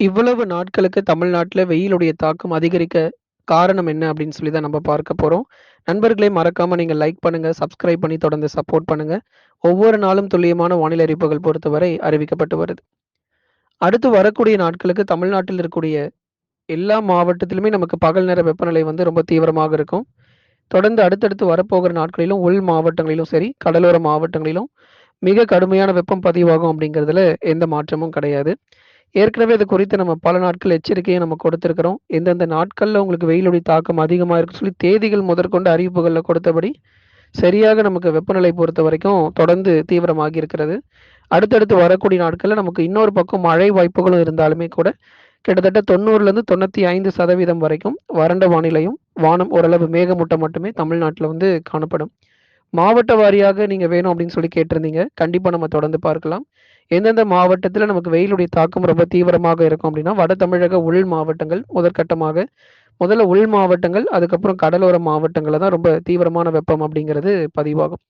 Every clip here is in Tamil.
இவ்வளவு நாட்களுக்கு தமிழ்நாட்டில் வெயிலுடைய தாக்கம் அதிகரிக்க காரணம் என்ன அப்படின்னு சொல்லி தான் நம்ம பார்க்க போகிறோம் நண்பர்களே மறக்காமல் நீங்கள் லைக் பண்ணுங்கள் சப்ஸ்கிரைப் பண்ணி தொடர்ந்து சப்போர்ட் பண்ணுங்கள் ஒவ்வொரு நாளும் துல்லியமான வானிலை அறிவிப்புகள் பொறுத்தவரை அறிவிக்கப்பட்டு வருது. அடுத்து வரக்கூடிய நாட்களுக்கு தமிழ்நாட்டில் இருக்கக்கூடிய எல்லா மாவட்டத்திலுமே நமக்கு பகல் நேர வெப்பநிலை வந்து ரொம்ப தீவிரமாக இருக்கும். தொடர்ந்து அடுத்தடுத்து வரப்போகிற நாட்களிலும் உள் மாவட்டங்களிலும் சரி, கடலோர மாவட்டங்களிலும் மிக கடுமையான வெப்பம் பதிவாகும் அப்படிங்கிறதுல எந்த மாற்றமும் கிடையாது. ஏற்கனவே இது குறித்து நம்ம பல நாட்கள் எச்சரிக்கையை நம்ம கொடுத்துருக்கிறோம் எந்தெந்த நாட்களில் உங்களுக்கு வெயிலுடைய தாக்கம் அதிகமாக இருக்குன்னு சொல்லி தேதிகள் முதற்கொண்டு அறிவிப்புகளில் கொடுத்தபடி, சரியாக நமக்கு வெப்பநிலை பொறுத்தவரைக்கும் தொடர்ந்து தீவிரமாகி இருக்கிறது. அடுத்தடுத்து வரக்கூடிய நாட்களில் நமக்கு இன்னொரு பக்கம் மழை வாய்ப்புகளும் இருந்தாலுமே கூட, கிட்டத்தட்ட 90லேருந்து 95% வரைக்கும் வறண்ட வானிலையும், வானம் ஓரளவு மேகமூட்டம் மட்டுமே தமிழ்நாட்டில் வந்து காணப்படும். மாவட்ட வாரியாக நீங்கள் வேணும் அப்படின்னு சொல்லி கேட்டிருந்தீங்க. கண்டிப்பாக நம்ம தொடர்ந்து பார்க்கலாம். எந்தெந்த மாவட்டத்தில் நமக்கு வெயிலுடைய தாக்கம் ரொம்ப தீவிரமாக இருக்கும் அப்படின்னா, வட தமிழக உள் மாவட்டங்கள் முதற்கட்டமாக. முதல்ல உள் மாவட்டங்கள், அதுக்கப்புறம் கடலோர மாவட்டங்களில் தான் ரொம்ப தீவிரமான வெப்பம் அப்படிங்கிறது பதிவாகும்.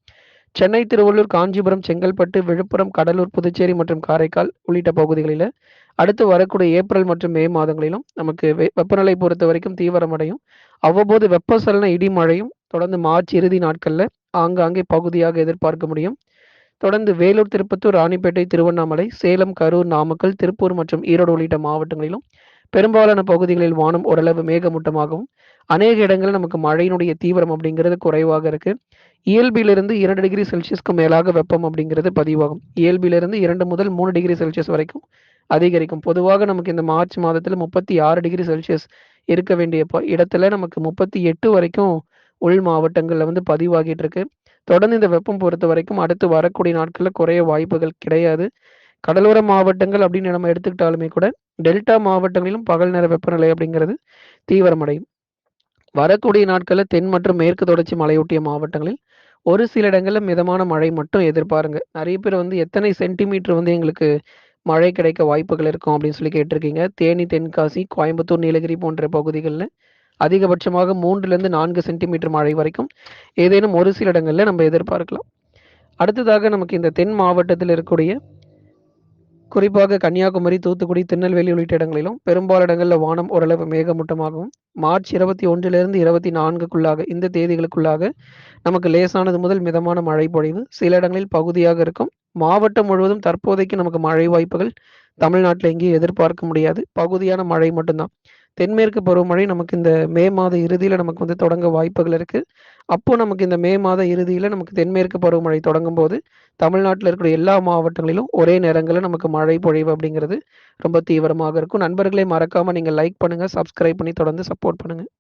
சென்னை, திருவள்ளூர், காஞ்சிபுரம், செங்கல்பட்டு, விழுப்புரம், கடலூர், புதுச்சேரி மற்றும் காரைக்கால் உள்ளிட்ட பகுதிகளில் அடுத்து வரக்கூடிய ஏப்ரல் மற்றும் மே மாதங்களிலும் நமக்கு வெ வெப்பநிலை பொறுத்தவரைக்கும் தீவிரமடையும். அவ்வப்போது வெப்பசலன இடி மழையும் தொடர்ந்து மார்ச் இறுதி நாட்களில் ஆங்காங்கே பகுதியாக எதிர்பார்க்க முடியும். தொடர்ந்து வேலூர், திருப்பத்தூர், ராணிப்பேட்டை, திருவண்ணாமலை, சேலம், கரூர், நாமக்கல், திருப்பூர் மற்றும் ஈரோடு உள்ளிட்ட மாவட்டங்களிலும் பெரும்பாலான பகுதிகளில் வானம் ஓரளவு மேகமூட்டமாகவும், அநேக இடங்களில் நமக்கு மழையினுடைய தீவிரம் அப்படிங்கிறது குறைவாக இருக்கு. இயல்பிலிருந்து இரண்டு டிகிரி செல்சியஸ்க்கு மேலாக வெப்பம் அப்படிங்கிறது பதிவாகும். இயல்பிலிருந்து இரண்டு முதல் மூணு டிகிரி செல்சியஸ் வரைக்கும் அதிகரிக்கும். பொதுவாக நமக்கு இந்த மார்ச் மாதத்தில் முப்பத்தி ஆறு டிகிரி செல்சியஸ் இருக்க வேண்டிய ப இடத்துல நமக்கு 38 வரைக்கும் உள் மாவட்டங்களில் வந்து பதிவாகிட்டு இருக்கு. தொடர்ந்து இந்த வெப்பம் பொறுத்த வரைக்கும் அடுத்து வரக்கூடிய நாட்களில் குறைய வாய்ப்புகள் கிடையாது. கடலோர மாவட்டங்கள் அப்படின்னு நம்ம எடுத்துக்கிட்டாலுமே கூட, டெல்டா மாவட்டங்களிலும் பகல் நேர வெப்பநிலை அப்படிங்கிறது தீவிரமடையும். வரக்கூடிய நாட்களில் தென் மற்றும் மேற்கு தொடர்ச்சி மலையொட்டிய மாவட்டங்களில் ஒரு சில இடங்களில் மிதமான மழை மட்டும் எதிர்பாருங்க. நிறைய பேர் வந்து எத்தனை சென்டிமீட்டர் வந்து எங்களுக்கு மழை கிடைக்க வாய்ப்புகள் இருக்கும் அப்படின்னு சொல்லி கேட்டிருக்கீங்க. தேனி, தென்காசி, கோயம்புத்தூர், நீலகிரி போன்ற பகுதிகளில் அதிகபட்சமாக 3லேருந்து 4 சென்டிமீட்டர் மழை வரைக்கும் ஏதேனும் ஒரு சில இடங்களில் நம்ம எதிர்பார்க்கலாம். அடுத்ததாக நமக்கு இந்த தென் மாவட்டத்தில் இருக்கக்கூடிய குறிப்பாக கன்னியாகுமரி, தூத்துக்குடி, திருநெல்வேலி உள்ளிட்ட இடங்களிலும் பெரும்பாலான இடங்களில் வானம் ஓரளவு மேகமூட்டமாகவும், மார்ச் 21லேருந்து 24க்குள்ளாக இந்த தேதிகளுக்குள்ளாக நமக்கு லேசானது முதல் மிதமான மழை பொழிவு சில இடங்களில் பகுதியாக இருக்கும். மாவட்டம் முழுவதும் தற்போதைக்கு நமக்கு மழை வாய்ப்புகள் தமிழ்நாட்டில் எங்கேயும் எதிர்பார்க்க முடியாது. பகுதியான மழை மட்டும்தான் தென்மேற்கு பருவமழை நமக்கு இந்த மே மாத இறுதியில் நமக்கு வந்து தொடங்க வாய்ப்புகள் இருக்குது அப்போ நமக்கு இந்த மே மாத இறுதியில் நமக்கு தென்மேற்கு பருவமழை தொடங்கும்போது, தமிழ்நாட்டில் இருக்கக்கூடிய எல்லா மாவட்டங்களிலும் ஒரே நேரங்களில் நமக்கு மழை பொழிவு அப்படிங்கிறது ரொம்ப தீவிரமாக இருக்கும். நண்பர்களே மறக்காமல் நீங்கள் லைக் பண்ணுங்கள் சப்ஸ்கிரைப் பண்ணி தொடர்ந்து சப்போர்ட் பண்ணுங்கள்